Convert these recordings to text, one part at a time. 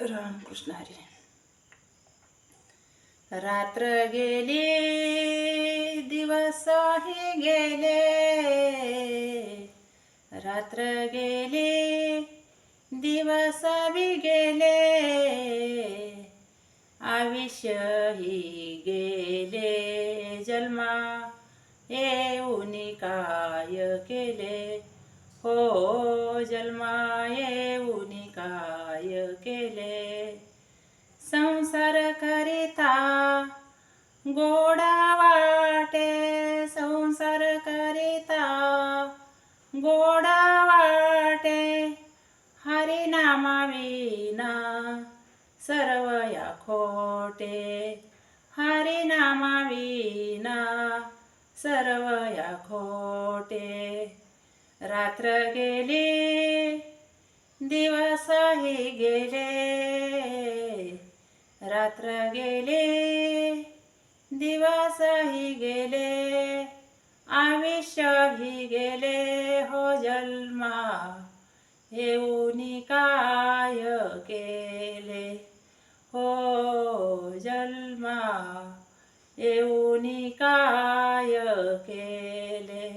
रामकृष्ण हरी रात्र गेली दिवसही गेले. रात्र गेली दिवस बी गेले. आयुष्यही गेले जन्मा येऊन काय केले? हो जन्मा येऊन काय केले संसार करिता गोडा वाटे संसार करिता गोडा वाटे हरिनामा विना सर्व या खोटे हरिनामा विना सर्व या खोटे रात्र गेली दिवसही गेले रात्र गेले दिवसही गेले आयुष्यही गेले. हो जन्मा येऊन काय केले? हो जन्मा येऊन काय केले?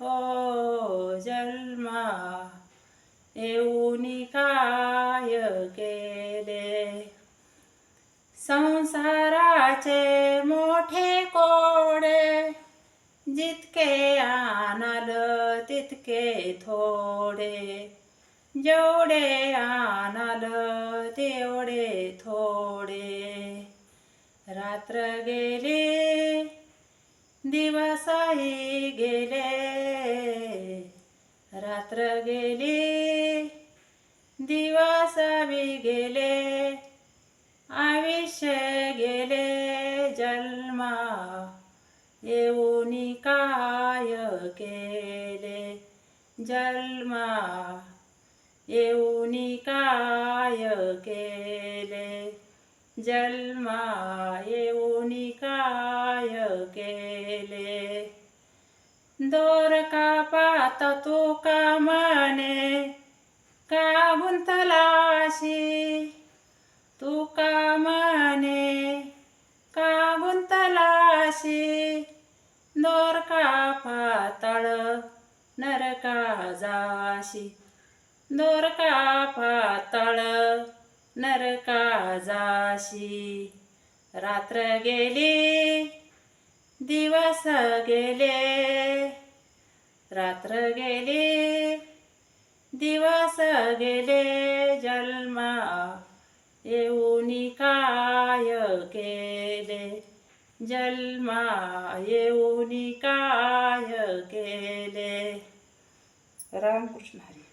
हो जन्मा येऊ काय केले संसाराचे मोठे कोडे जितके आणाल तितके थोडे. जेवढे आणाल तेवढे थोडे. रात्र गेली दिवसही गेले. रात्र गेली दिवस बी गेले. काय केले जन्मा येऊन काय केले जन्मा येऊन काय केले दोर का पात तू का म्हणे का गुंतलाशी? तू का म्हणे? पातळ नरका जाशी दोरका पातळ नरका जाशी रात्र गेली दिवस गेले. रात्र गेली दिवस गेले. जन्मा येऊन काय केले? जन्मा येऊन काय केले. रामकृष्ण हरी.